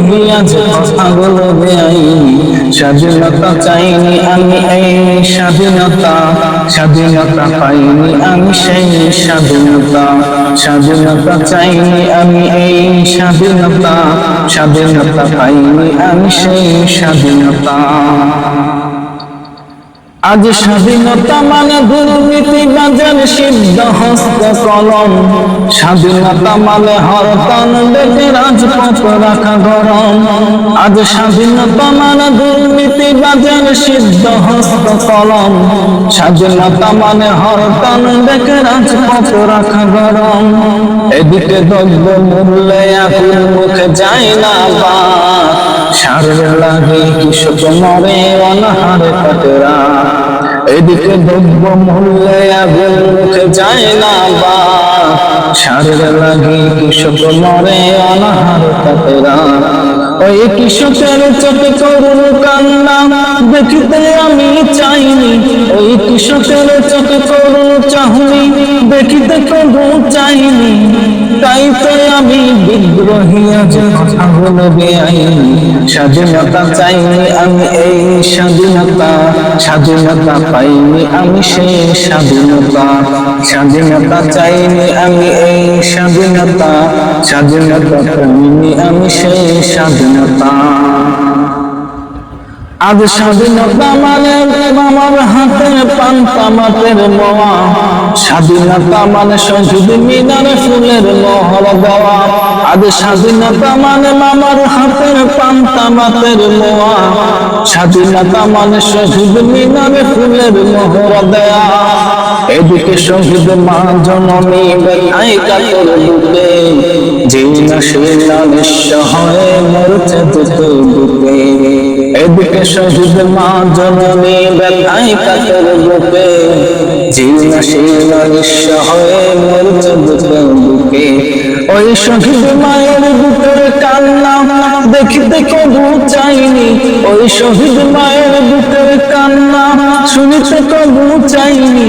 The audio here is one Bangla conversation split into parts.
বিদ্রোহী আজ কথাগুলো স্বাধীনতা চাইনি আমি, এই স্বাধীনতা। স্বাধীনতা পাইনি আমি, সেই স্বাধীনতা। স্বাধীনতা চাইনি আমি, এই স্বাধীনতা। স্বাধীনতা পাইনি আমি, সেই স্বাধীনতা। আজ স্বাধীনতা মানে দুর্নীতি বাজার সিদ্ধ হস্ত কলম। স্বাধীনতা মানে হরতন ডেকে রাজপথ রাখা গরম। আজ স্বাধীনতা মানে দুর্নীতি বাজার সিদ্ধ হস্ত কলম। স্বাধীনতা মানে হরতন ডেকে রাজপথ রাখা গরম। এদিকে দ্রব্য মূল্যে আকুল মুখে যায় না বা সারের লাগে কৃষক মরে অনাহার কাটেরা এদিকে দ্রব্য মূল্যে আগুন মুখে যায় না বা। সারের লাগে কৃষক মরে অনাহার কাটেরা ওই কৃষকের চোখে করুন কান্না, দেখিতে আমি চাইনি। ওই কৃষকের চোখে করুন চাহনি, দেখিতে কবু চাইনি। তাই তো আমি বিদ্রোহী আজ কথাগুলো বেআইনি। স্বাধীনতা চাইনি আমি এই স্বাধীনতা স্বাধীনতা পাইনি আমি সেই স্বাধীনতা। স্বাধীনতা চাইনি আমি এই স্বাধীনতা স্বাধীনতা পাইনি আমি সেই স্বাধীনতা। আজ স্বাধীনতা মানে আমার হাতের পান্তা মাতের মোয়া। স্বাধীনতা মানে শহীদ মিনারে ফুলের মোহর দেওয়া। আজ স্বাধীনতা মানে মামার হাতের পান্তা মাতের মোয়া। স্বাধীনতা মানে শহীদ মিনারে ফুলের মোহর দেওয়া এদিকে শহীদ মা জননী বেলায় কাতর বুকে যে না সে না নিঃস্ব মরছে দুটো বুকে এদিকে মা বুকে ওই শহীদ মায়ের বুকের কান্না দেখিতে কবু চাইনি ওই শহীদ মায়ের বুকের কান্না শুনিতে কবু চাইনি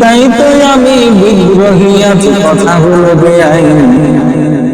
তাই তো আমি বিদ্রোহী আজ কথাগুলো বেআইনি।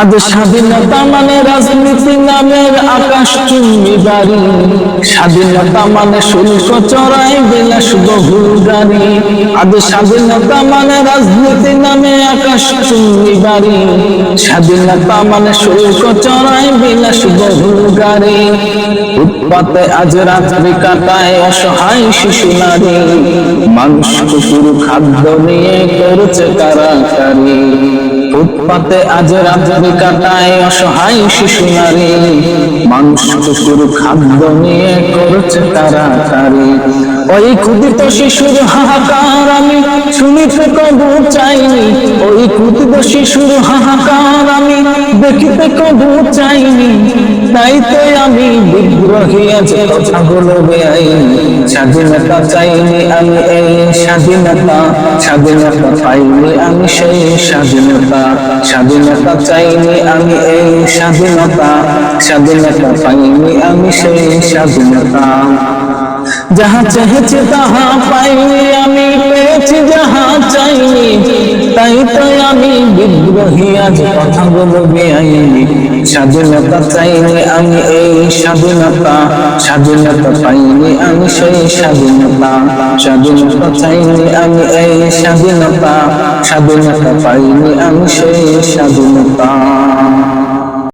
আজ স্বাধীনতা মানে রাজনীতি নামের আকাশ চুম্বি বাড়ি। স্বাধীনতা মানে শুল্ক চড়াই, বিলাস বহুল গাড়ি। আজ স্বাধীনতা মানে রাজনীতি নামে আকাশ চুম্বি বাড়ি। স্বাধীনতা মানে শুল্ক চড়াই, বিলাস বহুল গাড়ি। উৎপাতে আজ রাত্রি কাটায় অসহায় শিশু নারী। মানুষ কুকুর খাদ্য নিয়ে করছে কারাকারি ফুটপাতে আজ রাত্রি কাটায় অসহায় শিশু নারী মানুষ কুকুর খাদ্য নিয়ে করছে তারা তারি ওই ক্ষুদিত শিশুর হাহাকার আমি শুনিতে কবু চাইনি। ওই ক্ষুদিত শিশুর হাহাকার আমি দেখিতে কবু চাইনি। তাই তো আমি বিদ্রোহী আছে কথাগুলো বেআইনি স্বাধীনতা চাইনি আমি এই স্বাধীনতা স্বাধীনতা পাইনি আমি সেই স্বাধীনতা স্বাধীনতা চাইনি আমি এই স্বাধীনতা স্বাধীনতা পাইনি আমি সেই স্বাধীনতা। যাহা চেয়েছি তাহা পাইনি আমি পেয়েছি যাহা চাইনি তাই তো আমি বিদ্রোহী আজ কথাগুলো বেআইনি। স্বাধীনতা চাইনি আমি এই স্বাধীনতা। স্বাধীনতা পাইনি আমি সেই স্বাধীনতা। স্বাধীনতা চাইনি আমি এই স্বাধীনতা। স্বাধীনতা পাইনি আমি সেই স্বাধীনতা।